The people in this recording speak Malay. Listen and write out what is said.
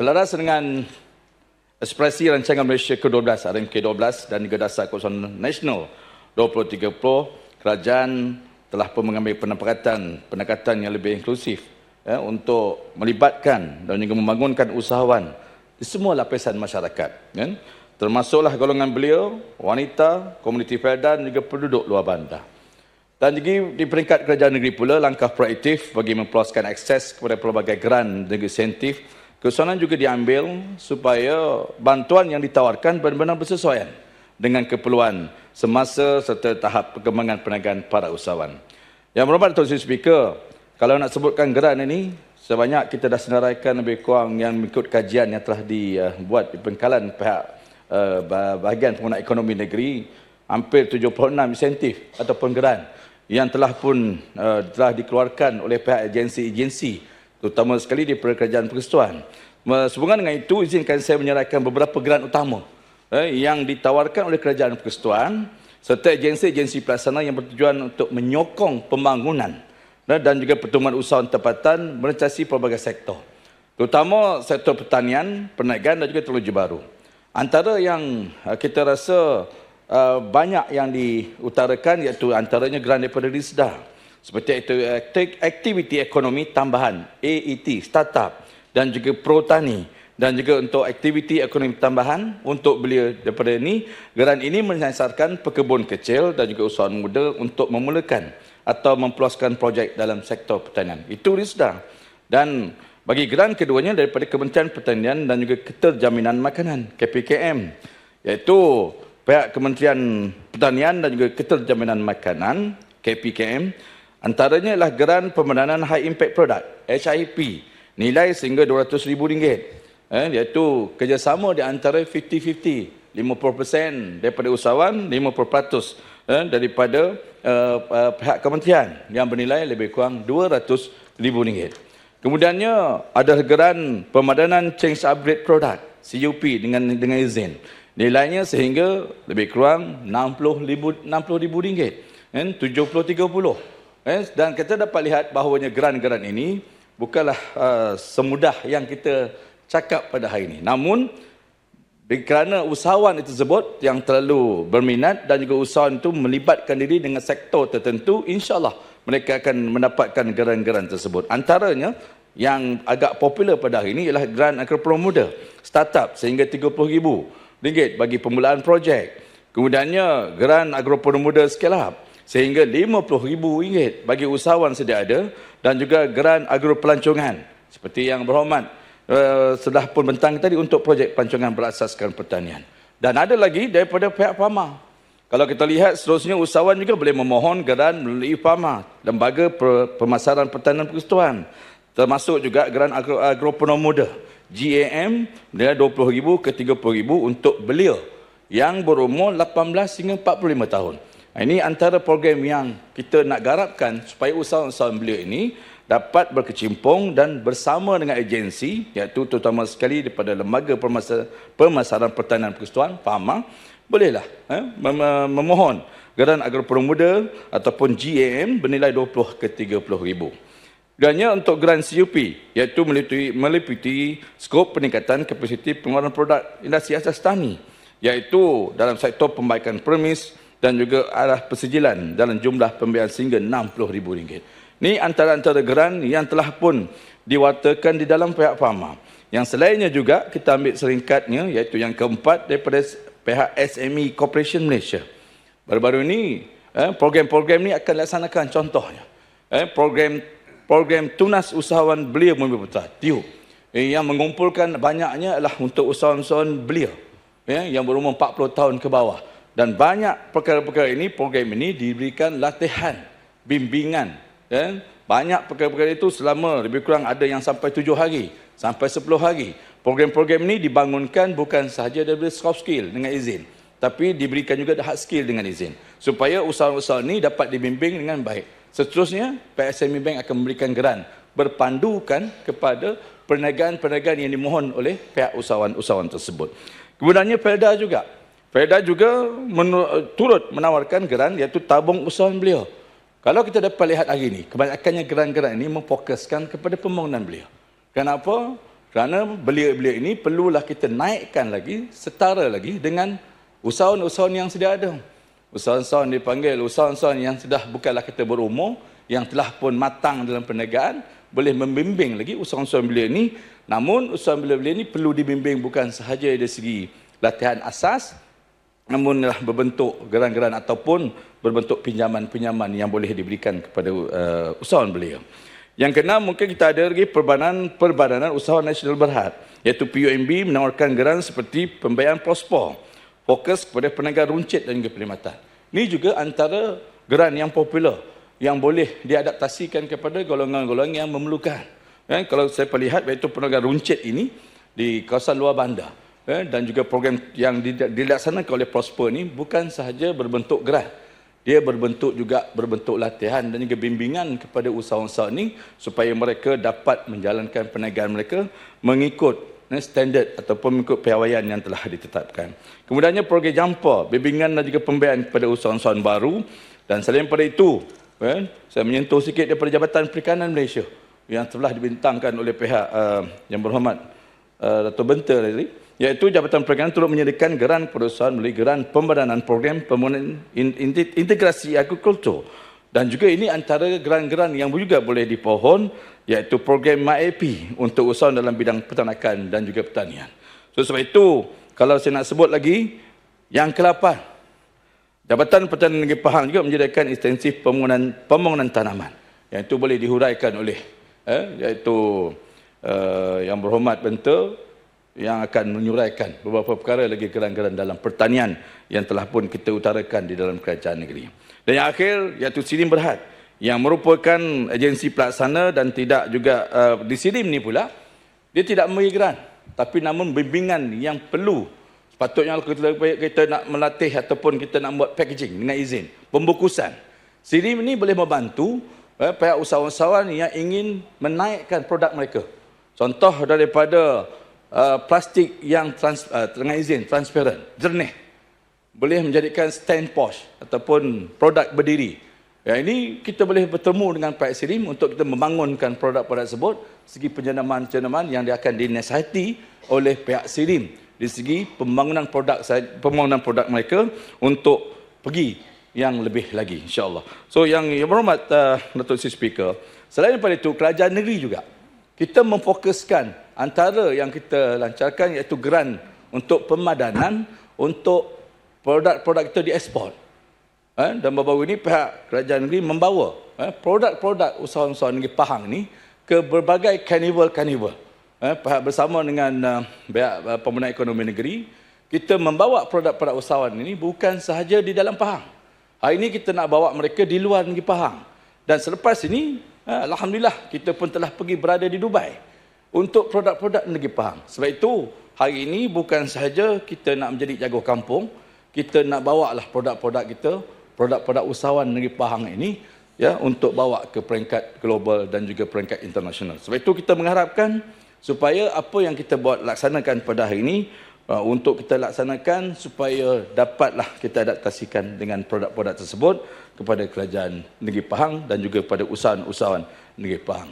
Selaras dengan ekspresi rancangan Malaysia ke-12 RMK-12 dan juga dasar keputusan nasional 2030, kerajaan telah pun mengambil pendekatan pendekatan yang lebih inklusif ya, untuk melibatkan dan juga membangunkan usahawan di semua lapisan masyarakat. Ya. Termasuklah golongan beliau, wanita, komuniti Felda dan juga penduduk luar bandar. Dan juga di peringkat kerajaan negeri pula, langkah proaktif bagi memperluaskan akses kepada pelbagai geran dan insentif, kesesuaian juga diambil supaya bantuan yang ditawarkan benar-benar bersesuaian dengan keperluan semasa serta tahap perkembangan perniagaan para usahawan. Yang berhormat Tuan Speaker, kalau nak sebutkan geran ini, sebanyak kita dah senaraikan lebih kurang yang mengikut kajian yang telah dibuat di pengkalan pihak uh, bahagian pengguna ekonomi negeri, hampir 76 insentif ataupun geran yang telah pun uh, telah dikeluarkan oleh pihak agensi-agensi terutama sekali di Kerajaan Persekutuan. Sehubungan dengan itu, izinkan saya menyerahkan beberapa geran utama eh, yang ditawarkan oleh Kerajaan Persekutuan serta agensi-agensi pelaksana yang bertujuan untuk menyokong pembangunan eh, dan juga pertumbuhan usaha tempatan merentasi pelbagai sektor. Terutama sektor pertanian, perniagaan dan juga teknologi baru. Antara yang uh, kita rasa Uh, banyak yang diutarakan iaitu antaranya geran daripada RISDA seperti itu aktiviti ekonomi tambahan AET startup dan juga pro tani. Dan juga untuk aktiviti ekonomi tambahan untuk belia daripada ini geran ini menyasarkan pekebun kecil dan juga usahawan muda untuk memulakan atau memperluaskan projek dalam sektor pertanian. Itu RISDA dan bagi geran keduanya daripada Kementerian Pertanian dan juga Keterjaminan Makanan KPKM iaitu pihak Kementerian Pertanian dan juga Keterjaminan Makanan KPKM Antaranya ialah geran pemenanan high impact product HIP nilai sehingga RM200,000 eh, iaitu kerjasama di antara 50-50 50% daripada usahawan 50% eh, daripada uh, uh, pihak kementerian yang bernilai lebih kurang RM200,000 Kemudiannya ada geran pemadanan change upgrade product CUP dengan dengan izin. Nilainya sehingga lebih kurang RM60,000 RM60,000 eh, 70-30 Eh, dan kita dapat lihat bahawanya geran-geran ini bukanlah uh, semudah yang kita cakap pada hari ini. Namun kerana usahawan itu tersebut yang terlalu berminat dan juga usahawan itu melibatkan diri dengan sektor tertentu, insyaAllah mereka akan mendapatkan geran-geran tersebut. Antaranya yang agak popular pada hari ini ialah geran agropro muda, startup sehingga RM30,000 bagi permulaan projek. Kemudiannya geran agropro muda scale up sehingga RM50,000 bagi usahawan sedia ada dan juga geran agro pelancongan seperti yang berhormat uh, sudah pun bentang tadi untuk projek pelancongan berasaskan pertanian. Dan ada lagi daripada pihak PAMA. Kalau kita lihat seterusnya usahawan juga boleh memohon geran melalui PAMA, Lembaga Pemasaran Pertanian Persekutuan. Termasuk juga geran agro, agropreneur muda. GAM dia 20,000 ke 30,000 untuk belia yang berumur 18 hingga 45 tahun. Ini antara program yang kita nak garapkan supaya usahawan-usahawan belia ini dapat berkecimpung dan bersama dengan agensi iaitu terutama sekali daripada Lembaga Pemasaran Pertanian Persekutuan PAMA bolehlah eh, mem- memohon geran agropro muda ataupun GAM bernilai 20 ke 30 ribu. Keduanya untuk grant CUP iaitu meliputi, meliputi skop peningkatan kapasiti pengeluaran produk industri asas tani iaitu dalam sektor pembaikan premis dan juga arah persijilan dalam jumlah pembiayaan sehingga RM60,000. Ini antara-antara geran yang telah pun diwatakan di dalam pihak PAMA. Yang selainnya juga kita ambil seringkatnya iaitu yang keempat daripada pihak SME Corporation Malaysia. Baru-baru ini eh, program-program ini akan dilaksanakan contohnya. Eh, program program tunas usahawan belia Bumi Putra, TIUP, eh, yang mengumpulkan banyaknya adalah untuk usahawan-usahawan belia ya, yang berumur 40 tahun ke bawah. Dan banyak perkara-perkara ini, program ini diberikan latihan, bimbingan. Ya. Banyak perkara-perkara itu selama lebih kurang ada yang sampai 7 hari, sampai 10 hari. Program-program ini dibangunkan bukan sahaja dari soft skill dengan izin, tapi diberikan juga hard skill dengan izin. Supaya usahawan-usahawan ini dapat dibimbing dengan baik. Seterusnya, PSME Bank akan memberikan geran berpandukan kepada perniagaan-perniagaan yang dimohon oleh pihak usahawan-usahawan tersebut. Kemudiannya Felda juga. Felda juga turut menawarkan geran iaitu tabung usahawan beliau. Kalau kita dapat lihat hari ini, kebanyakannya geran-geran ini memfokuskan kepada pembangunan beliau. Kenapa? Kerana belia-belia ini perlulah kita naikkan lagi, setara lagi dengan usahawan-usahawan yang sedia ada. Usahawan-usahawan dipanggil usahawan-usahawan yang sudah bukanlah kita berumur, yang telah pun matang dalam perniagaan, boleh membimbing lagi usahawan-usahawan belia ini. Namun usahawan belia-belia ini perlu dibimbing bukan sahaja dari segi latihan asas, namun adalah berbentuk geran-geran ataupun berbentuk pinjaman-pinjaman yang boleh diberikan kepada uh, usahawan belia. Yang keenam mungkin kita ada lagi perbadanan perbadanan usahawan nasional berhad iaitu PUMB menawarkan geran seperti pembayaran prospor fokus kepada perniagaan runcit dan juga perkhidmatan. Ini juga antara geran yang popular yang boleh diadaptasikan kepada golongan-golongan yang memerlukan. Eh, kalau saya perlihat iaitu perniagaan runcit ini di kawasan luar bandar eh, dan juga program yang dilaksanakan oleh Prosper ini bukan sahaja berbentuk geran. Dia berbentuk juga berbentuk latihan dan juga bimbingan kepada usahawan-usahawan ini supaya mereka dapat menjalankan perniagaan mereka mengikut standard ataupun mengikut piawaian yang telah ditetapkan. Kemudiannya program jumper, bimbingan dan juga pembiayaan kepada usahawan-usahawan baru dan selain daripada itu, kan, saya menyentuh sikit daripada Jabatan Perikanan Malaysia yang telah dibintangkan oleh pihak uh, yang berhormat uh, Dato' Benta tadi, iaitu Jabatan Perikanan turut menyediakan geran perusahaan melalui geran pembadanan program pembangunan integrasi agrikultur dan juga ini antara geran-geran yang juga boleh dipohon iaitu program MAP untuk usaha dalam bidang peternakan dan juga pertanian. So sebab itu kalau saya nak sebut lagi yang ke-8 Jabatan Pertanian Negeri Pahang juga menyediakan intensif pembangunan pembangunan tanaman yang itu boleh dihuraikan oleh eh, iaitu uh, yang berhormat Benta yang akan menyuraikan beberapa perkara lagi geran-geran dalam pertanian yang telah pun kita utarakan di dalam kerajaan negeri. Dan yang akhir iaitu Sirim Berhad yang merupakan agensi pelaksana dan tidak juga uh, di Sirim ni pula dia tidak memberi tapi namun bimbingan yang perlu. Sepatutnya kita, kita nak melatih ataupun kita nak buat packaging dengan izin pembukusan. Sirim ini boleh membantu eh, pihak usahawan-usahawan yang ingin menaikkan produk mereka. Contoh daripada uh, plastik yang trans, uh, dengan izin transparent jernih boleh menjadikan stand posh ataupun produk berdiri. Ya, ini kita boleh bertemu dengan Pak Sirim untuk kita membangunkan produk-produk tersebut segi penjenaman-penjenaman yang dia akan dinasihati oleh pihak Sirim di segi pembangunan produk pembangunan produk mereka untuk pergi yang lebih lagi insyaallah. So yang yang berhormat uh, Datuk Si Speaker, selain daripada itu kerajaan negeri juga kita memfokuskan antara yang kita lancarkan iaitu geran untuk pemadanan untuk produk-produk kita diekspor. Eh, dan baru-baru ini pihak kerajaan negeri membawa eh, produk-produk usahawan-usahawan negeri Pahang ni ke berbagai carnival-carnival. Eh, pihak bersama dengan uh, pihak uh, pemerintah ekonomi negeri, kita membawa produk-produk usahawan ini bukan sahaja di dalam Pahang. Hari ini kita nak bawa mereka di luar negeri Pahang. Dan selepas ini, eh, Alhamdulillah kita pun telah pergi berada di Dubai untuk produk-produk negeri Pahang. Sebab itu, hari ini bukan sahaja kita nak menjadi jago kampung, kita nak bawa lah produk-produk kita, produk-produk usahawan negeri Pahang ini ya untuk bawa ke peringkat global dan juga peringkat internasional. Sebab itu kita mengharapkan supaya apa yang kita buat laksanakan pada hari ini uh, untuk kita laksanakan supaya dapatlah kita adaptasikan dengan produk-produk tersebut kepada kerajaan negeri Pahang dan juga kepada usahawan-usahawan negeri Pahang.